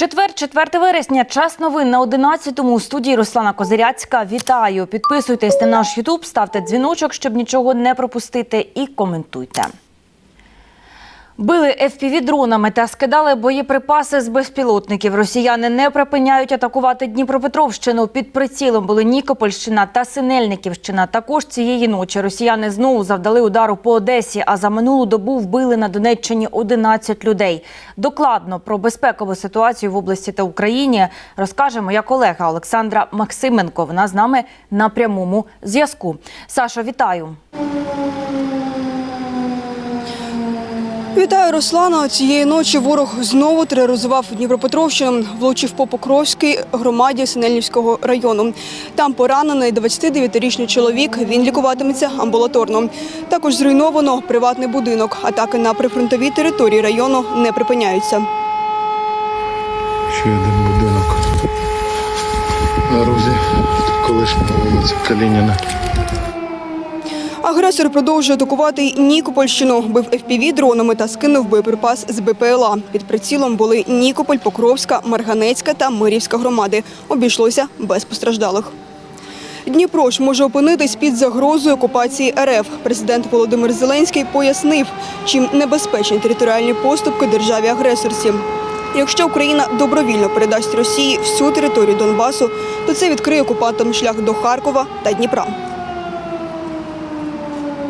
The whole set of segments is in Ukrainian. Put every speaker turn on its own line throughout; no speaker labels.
Четвер, 4 вересня, час новин на 11-му у студії Руслана Козиряцька. Вітаю! Підписуйтесь на наш Ютуб, ставте дзвіночок, щоб нічого не пропустити, і коментуйте. Били FPV-дронами та скидали боєприпаси з безпілотників. Росіяни не припиняють атакувати Дніпропетровщину. Під прицілом були Нікопольщина та Синельниківщина. Також цієї ночі росіяни знову завдали удару по Одесі, а за минулу добу вбили на Донеччині 11 людей. Докладно про безпекову ситуацію в області та Україні розкаже моя колега Олександра Максименко. Вона з нами на прямому зв'язку. Сашо, вітаю.
Вітаю, Руслана. Цієї ночі ворог знову тероризував Дніпропетровщину, влучив по Покровській громаді Синельнівського району. Там поранений 29-річний чоловік. Він лікуватиметься амбулаторно. Також зруйновано приватний будинок. Атаки на прифронтовій території району не припиняються.
Ще один будинок на розі колишня вулиця Калініна.
Агресор продовжує атакувати Нікопольщину. Бив FPV дронами та скинув боєприпас з БПЛА. Під прицілом були Нікополь, Покровська, Марганецька та Мирівська громади. Обійшлося без постраждалих. Дніпро ж може опинитись під загрозою окупації РФ. Президент Володимир Зеленський пояснив, чим небезпечні територіальні поступки державі-агресорці. Якщо Україна добровільно передасть Росії всю територію Донбасу, то це відкриє окупантам шлях до Харкова та Дніпра.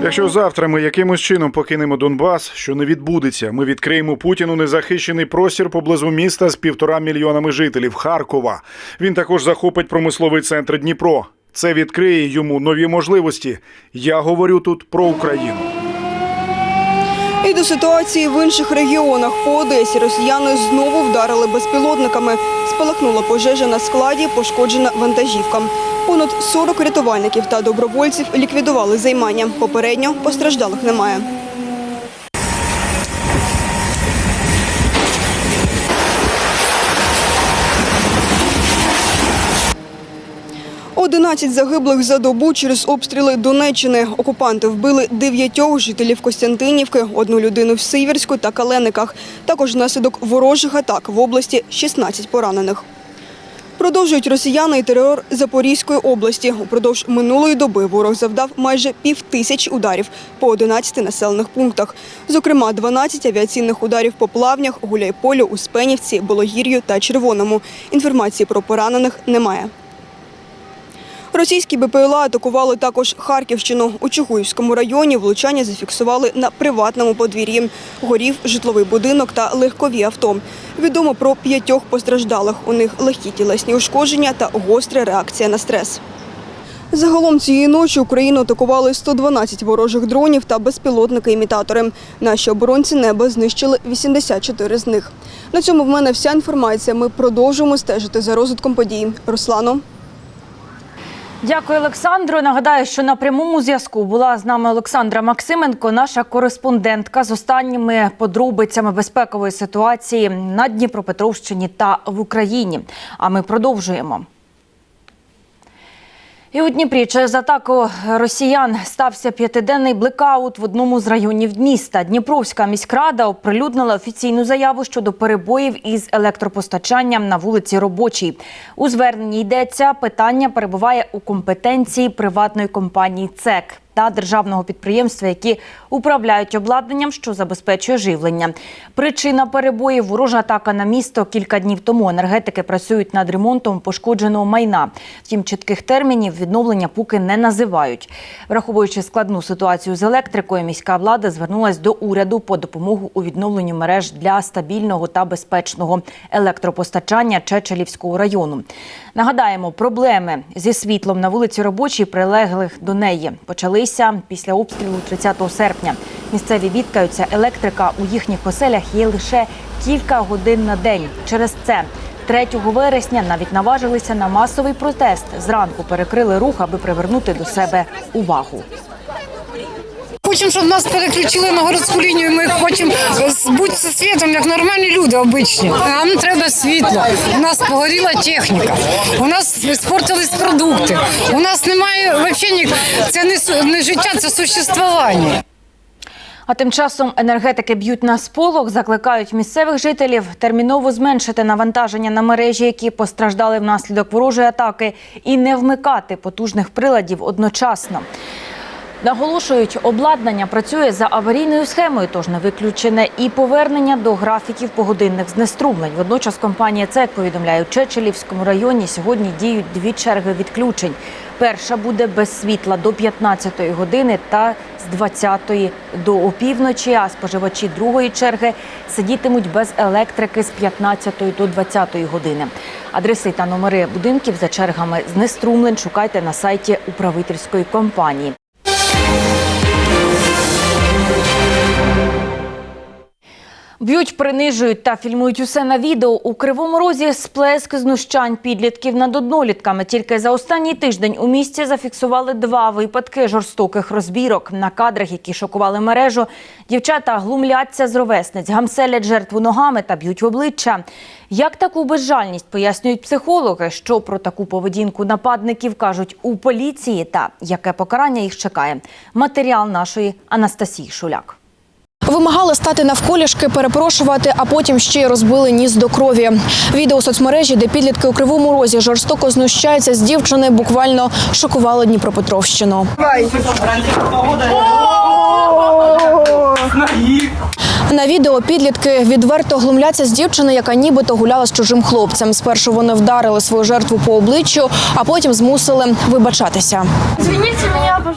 Якщо завтра ми якимось чином покинемо Донбас, що не відбудеться, ми відкриємо Путіну незахищений простір поблизу міста з півтора мільйонами жителів Харкова. Він також захопить промисловий центр Дніпро. Це відкриє йому нові можливості. Я говорю тут про Україну.
І до ситуації в інших регіонах по Одесі росіяни знову вдарили безпілотниками. Спалахнула пожежа на складі, пошкоджена вантажівка. Понад 40 рятувальників та добровольців ліквідували займання. Попередньо постраждалих немає. Одинадцять загиблих за добу через обстріли Донеччини. Окупанти вбили дев'ятьох жителів Костянтинівки, одну людину в Сиверську та Калениках. Також внаслідок ворожих атак в області 16 поранених. Продовжують росіяни і терор Запорізької області. Упродовж минулої доби ворог завдав майже пів тисячі ударів по 11 населених пунктах. Зокрема, 12 авіаційних ударів по плавнях, Гуляйполю, Успенівці, Бологір'ю та Червоному. Інформації про поранених немає. Російські БПЛА атакували також Харківщину. У Чугуївському районі влучання зафіксували на приватному подвір'ї. Горів житловий будинок та легкові авто. Відомо про п'ятьох постраждалих. У них легкі тілесні ушкодження та гостра реакція на стрес. Загалом цієї ночі Україну атакували 112 ворожих дронів та безпілотники-імітатори. Наші оборонці неба знищили 84 з них. На цьому в мене вся інформація. Ми продовжуємо стежити за розвитком подій. Руслано.
Дякую, Олександро. Нагадаю, що на прямому зв'язку була з нами Олександра Максименко, наша кореспондентка з останніми подробицями безпекової ситуації на Дніпропетровщині та в Україні. А ми продовжуємо. І у Дніпрі через атаку росіян стався п'ятиденний блекаут в одному з районів міста. Дніпровська міськрада оприлюднила офіційну заяву щодо перебоїв із електропостачанням на вулиці Робочій. У зверненні йдеться, питання перебуває у компетенції приватної компанії ЦЕК та державного підприємства, які управляють обладнанням, що забезпечує живлення. Причина перебоїв ворожа атака на місто кілька днів тому. Енергетики працюють над ремонтом пошкодженого майна. Втім, чітких термінів відновлення поки не називають. Враховуючи складну ситуацію з електрикою, міська влада звернулась до уряду по допомогу у відновленню мереж для стабільного та безпечного електропостачання Чечелівського району. Нагадаємо, проблеми зі світлом на вулиці Робочій прилеглих до неї почалися після обстрілу 30 серпня. Місцеві бідкаються, електрика у їхніх оселях є лише кілька годин на день. Через це 3 вересня навіть наважилися на масовий протест. Зранку перекрили рух, аби привернути до себе увагу.
Хочемо, щоб нас переключили на городську лінію. Ми хочемо бути зі світом, як нормальні люди обичні. Нам треба світло. У нас погоріла техніка, у нас спортились продукти. У нас немає взагалі це не, не життя, це существування.
А тим часом енергетики б'ють на сполох, закликають місцевих жителів терміново зменшити навантаження на мережі, які постраждали внаслідок ворожої атаки, і не вмикати потужних приладів одночасно. Наголошують, обладнання працює за аварійною схемою, тож не виключене і повернення до графіків погодинних знеструмлень. Водночас компанія ЦЕК повідомляє, у Чечелівському районі сьогодні діють дві черги відключень. Перша буде без світла до 15-ї години та з 20-ї до опівночі, а споживачі другої черги сидітимуть без електрики з 15-ї до 20-ї години. Адреси та номери будинків за чергами знеструмлень шукайте на сайті управительської компанії. Б'ють, принижують та фільмують усе на відео. У Кривому Розі сплеск знущань підлітків над однолітками. Тільки за останній тиждень у місті зафіксували два випадки жорстоких розбірок. На кадрах, які шокували мережу, дівчата глумляться з ровесниць, гамселять жертву ногами та б'ють в обличчя. Як таку безжальність пояснюють психологи, що про таку поведінку нападників кажуть у поліції та яке покарання їх чекає. Матеріал нашої Анастасії Шуляк.
Вимагали стати навколішки, перепрошувати, а потім ще й розбили ніс до крові. Відео у соцмережі, де підлітки у кривому розі жорстоко знущаються з дівчини, буквально шокувало Дніпропетровщину. На відео підлітки відверто глумляться з дівчини, яка нібито гуляла з чужим хлопцем. Спершу вони вдарили свою жертву по обличчю, а потім змусили вибачатися.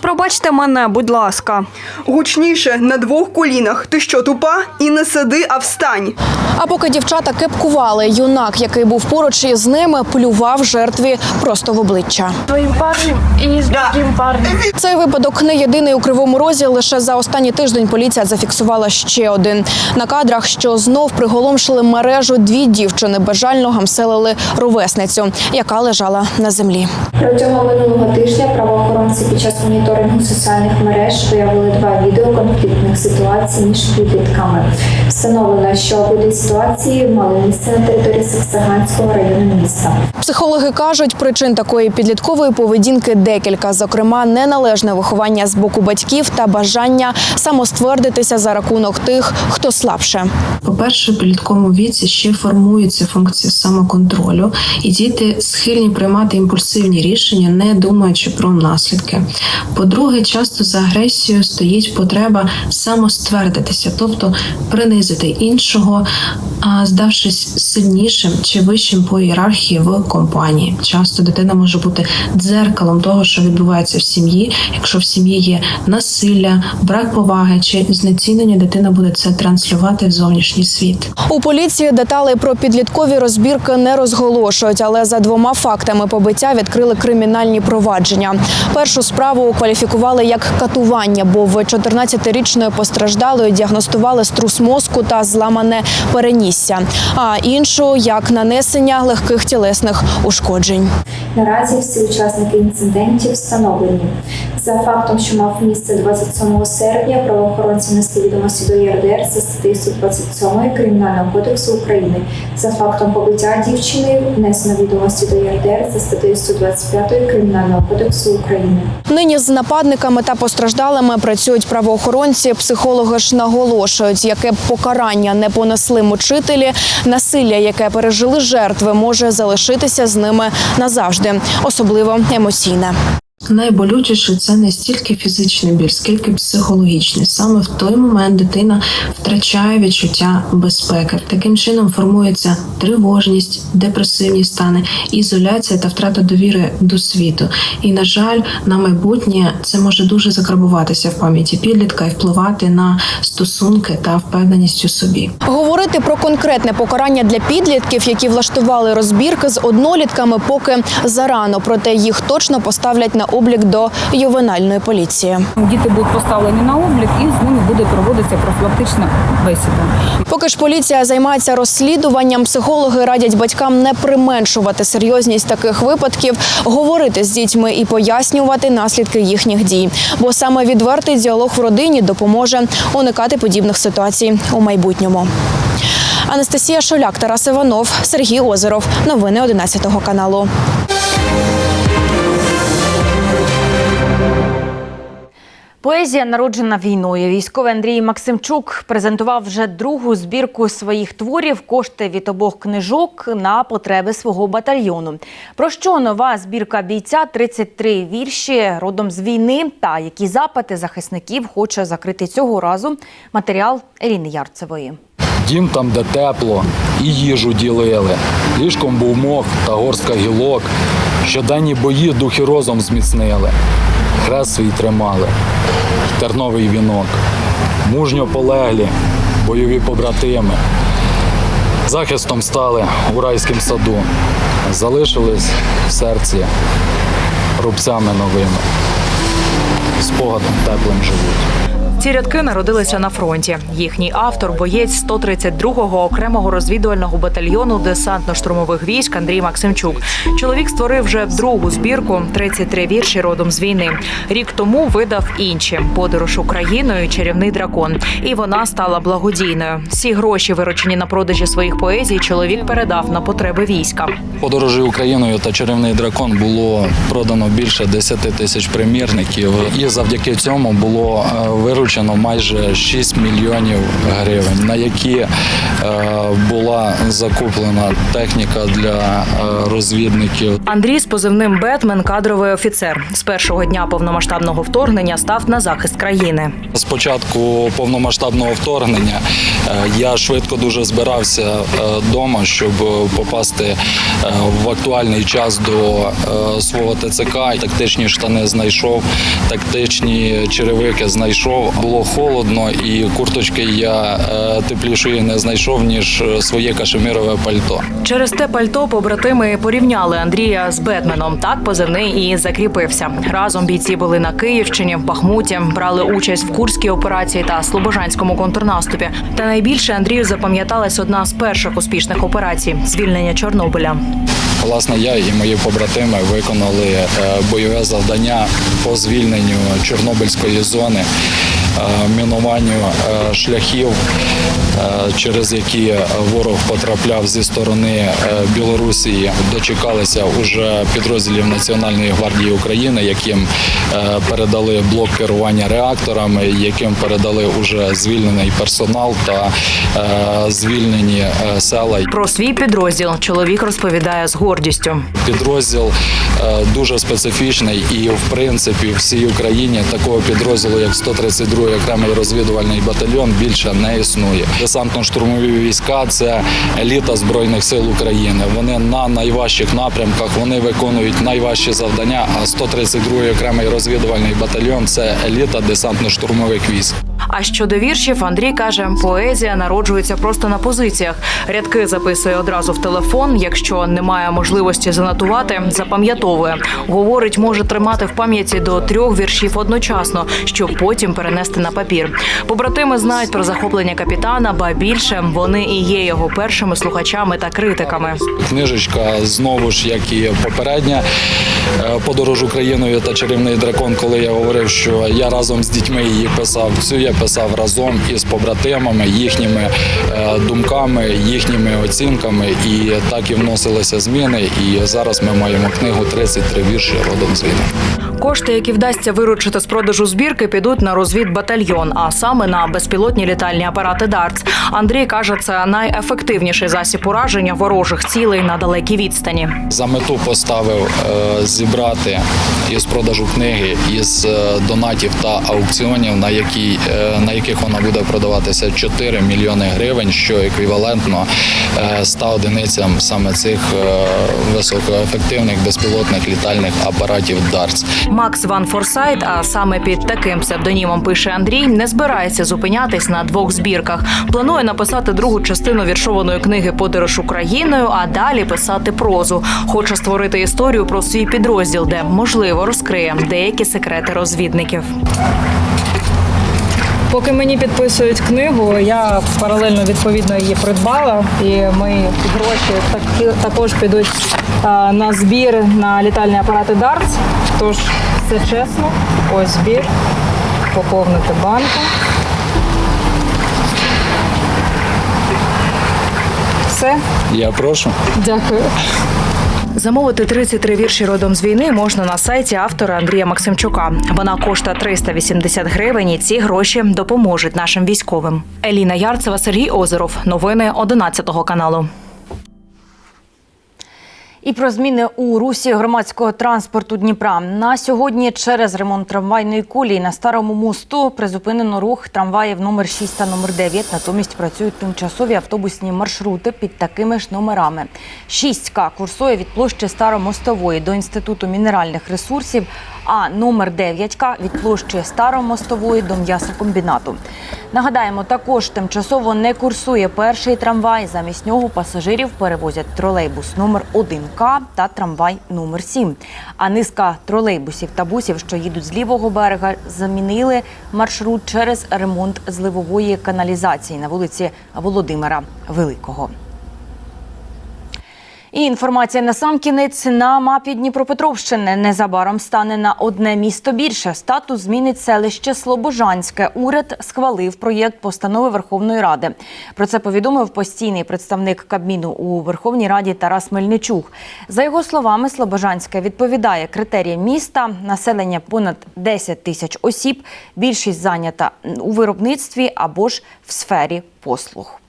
Пробачте мене, будь ласка.
Гучніше на двох колінах. Ти що, тупа? І не сиди, а встань.
А поки дівчата кепкували, юнак, який був поруч із ними, плював жертві просто в обличчя.
твоим парнем и с другим парнем.
Цей випадок не єдиний у кривому розі. Лише за останній тиждень поліція зафіксувала ще один. На кадрах, що знов приголомшили мережу, дві дівчини безжально гамселили ровесницю, яка лежала на землі.
Протягом минулого тижня правоохоронці під час моніторингу соціальних мереж виявили два відео конфліктних ситуацій між підлітками. Встановлено, що обидві ситуації мали місце на території Саксаганського району міста.
Психологи кажуть, причин такої підліткової поведінки декілька, зокрема, неналежне виховання з боку батьків та бажання самоствердитися за рахунок тих, хто слабше.
По-перше, в підлітковому віці ще формується функція самоконтролю, і діти схильні приймати імпульсивні рішення, не думаючи про наслідки. По-друге, часто за агресією стоїть потреба самоствердитися, тобто принизити іншого, здавшись сильнішим чи вищим по ієрархії в компанії. Часто дитина може бути дзеркалом того, що відбувається в сім'ї. Якщо в сім'ї є насилля, брак поваги чи знецінення, дитина буде це транслювати в зовнішній світ.
У поліції деталей про підліткові розбірки не розголошують, але за двома фактами побиття відкрили кримінальні провадження. Першу справу кваліфікували як катування, бо в 14-річної постраждалої діагностували струс мозку та зламане перенісся, а іншу як нанесення легких тілесних ушкоджень.
Наразі всі учасники інцидентів встановлені. За фактом, що мав місце 27 серпня, правоохоронці несли відомості до ЄРДР за статтею 127 Кримінального кодексу України. За фактом побиття дівчини внесено відомості до ЄРДР за статтею 125 Кримінального кодексу України.
Нині з нападниками та постраждалими працюють правоохоронці. Психологи ж наголошують, яке б покарання не понесли мучителі, насилля, яке пережили жертви, може залишитися з ними назавжди, особливо емоційне.
Найболючіше це не стільки фізичний біль, скільки психологічний. Саме в той момент дитина втрачає відчуття безпеки. Таким чином формується тривожність, депресивні стани, ізоляція та втрата довіри до світу. І на жаль, на майбутнє це може дуже закарбуватися в пам'яті підлітка і впливати на стосунки та впевненість у собі.
Говорити про конкретне покарання для підлітків, які влаштували розбірки з однолітками, поки зарано, проте їх точно поставлять на облік до ювенальної поліції.
Діти будуть поставлені на облік і з ними буде проводитися профілактична бесіда.
Поки ж поліція займається розслідуванням, психологи радять батькам не применшувати серйозність таких випадків, говорити з дітьми і пояснювати наслідки їхніх дій. Бо саме відвертий діалог в родині допоможе уникати подібних ситуацій у майбутньому. Анастасія Шоляк, Тарас Іванов, Сергій Озеров. Новини 11 каналу.
Поезія народжена війною. Військовий Андрій Максимчук презентував вже другу збірку своїх творів. Кошти від обох книжок на потреби свого батальйону. Про що нова збірка бійця 33 вірші родом з війни та які запити захисників хоче закрити цього разу. Матеріал Еліни Ярцевої.
Дім там, де тепло, і їжу ділили. Ліжком був мох та горстка гілок. Щоденні бої дух і розум зміцнили. Хрест свій тримали, терновий вінок. Мужньо полеглі, бойові побратими. Захистом стали у райськім саду. Залишились в серці рубцями новими. Спогадом теплим живуть.
Ці рядки народилися на фронті. Їхній автор боєць 132-го окремого розвідувального батальйону десантно-штурмових військ Андрій Максимчук. Чоловік створив вже другу збірку 33 вірші родом з війни. Рік тому видав інші подорож Україною, чарівний дракон. І вона стала благодійною. Всі гроші, виручені на продажі своїх поезій, чоловік передав на потреби війська.
Подорожі Україною та чарівний дракон було продано більше 10 тисяч примірників, і завдяки цьому було е, виручено майже 6 мільйонів гривень, на які е, була закуплена техніка для е, розвідників.
Андрій з позивним Бетмен кадровий офіцер. З першого дня повномасштабного вторгнення став на захист країни.
З початку повномасштабного вторгнення е, я швидко дуже збирався вдома, щоб попасти в актуальний час до свого ТЦК. Тактичні штани знайшов, тактичні черевики знайшов. Було холодно, і курточки я е, теплішої не знайшов ніж е, своє кашемірове пальто.
Через те пальто побратими порівняли Андрія з Бетменом. Так позивний і закріпився. Разом бійці були на Київщині, в Бахмуті, брали участь в Курській операції та Слобожанському контрнаступі. Та найбільше Андрію запам'яталась одна з перших успішних операцій звільнення Чорнобиля.
Власне, я і мої побратими виконали е, бойове завдання по звільненню Чорнобильської зони, мінуванню е, шляхів, е, через які ворог потрапляв зі сторони е, Білорусі. Дочекалися уже підрозділів Національної гвардії України, яким е, передали блок керування реакторами, яким передали уже звільнений персонал та е, звільнені е, села.
Про свій підрозділ чоловік розповідає з гордістю.
Підрозділ е, дуже специфічний, і в принципі всій Україні такого підрозділу, як 132-й окремий розвідувальний батальйон, більше не існує. Десантно-штурмові війська це еліта збройних сил України. Вони на найважчих напрямках вони виконують найважчі завдання. А 132-й окремий розвідувальний батальйон це еліта десантно-штурмових військ.
А щодо віршів, Андрій каже, поезія народжується просто на позиціях. Рядки записує одразу в телефон. Якщо немає можливості занотувати, запам'ятовує. Говорить, може тримати в пам'яті до трьох віршів одночасно, щоб потім перенести на папір. Побратими знають про захоплення капітана, ба більше вони і є його першими слухачами та критиками.
Книжечка знову ж, як і попередня е, подорож Україною та чарівний дракон. Коли я говорив, що я разом з дітьми її писав, цю я писав разом із побратимами, їхніми е, думками, їхніми оцінками, і так і вносилися зміни. І зараз ми маємо книгу «33 вірші родом з.
Кошти, які вдасться виручити з продажу збірки, підуть на розвідбатальйон, а саме на безпілотні літальні апарати «Дартс». Андрій каже, це найефективніший засіб ураження ворожих цілей на далекій відстані.
За мету поставив е, зібрати із продажу книги, із е, донатів та аукціонів, на, які, е, на яких вона буде продаватися 4 мільйони гривень, що еквівалентно е, 100 одиницям саме цих високоефективних безпілотних літальних апаратів «Дартс».
Макс Ван Форсайт, а саме під таким псевдонімом пише Андрій, не збирається зупинятись на двох збірках. Планує написати другу частину віршованої книги Подорож Україною, а далі писати прозу. Хоче створити історію про свій підрозділ, де можливо розкриє деякі секрети розвідників.
Поки мені підписують книгу, я паралельно відповідно її придбала, і мої гроші так, також підуть на збір на літальні апарати Дартс. Тож все чесно, ось збір, поповнити банку. Все,
Я прошу.
дякую.
Замовити 33 вірші родом з війни можна на сайті автора Андрія Максимчука. Вона коштує 380 гривень. і Ці гроші допоможуть нашим військовим. Еліна Ярцева, Сергій Озеров. Новини 11 каналу.
І про зміни у русі громадського транспорту Дніпра. На сьогодні через ремонт трамвайної колії на старому мосту призупинено рух трамваїв номер 6 та номер 9. Натомість працюють тимчасові автобусні маршрути під такими ж номерами. 6К курсує від площі Старомостової до інституту мінеральних ресурсів. А номер 9К від площі Старомостової до м'ясокомбінату. Нагадаємо, також тимчасово не курсує перший трамвай. Замість нього пасажирів перевозять тролейбус номер 1К та трамвай номер 7. А низка тролейбусів та бусів, що їдуть з лівого берега, замінили маршрут через ремонт зливової каналізації на вулиці Володимира Великого. І інформація на сам кінець на мапі Дніпропетровщини незабаром стане на одне місто більше. Статус змінить селище Слобожанське. Уряд схвалив проєкт постанови Верховної Ради. Про це повідомив постійний представник Кабміну у Верховній Раді Тарас Мельничук. За його словами, Слобожанське відповідає критеріям міста. Населення понад 10 тисяч осіб. Більшість зайнята у виробництві або ж в сфері послуг.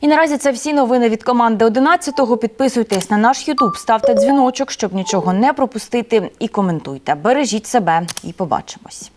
І наразі це всі новини від команди 11. Підписуйтесь на наш Ютуб, ставте дзвіночок, щоб нічого не пропустити, і коментуйте. Бережіть себе і побачимось.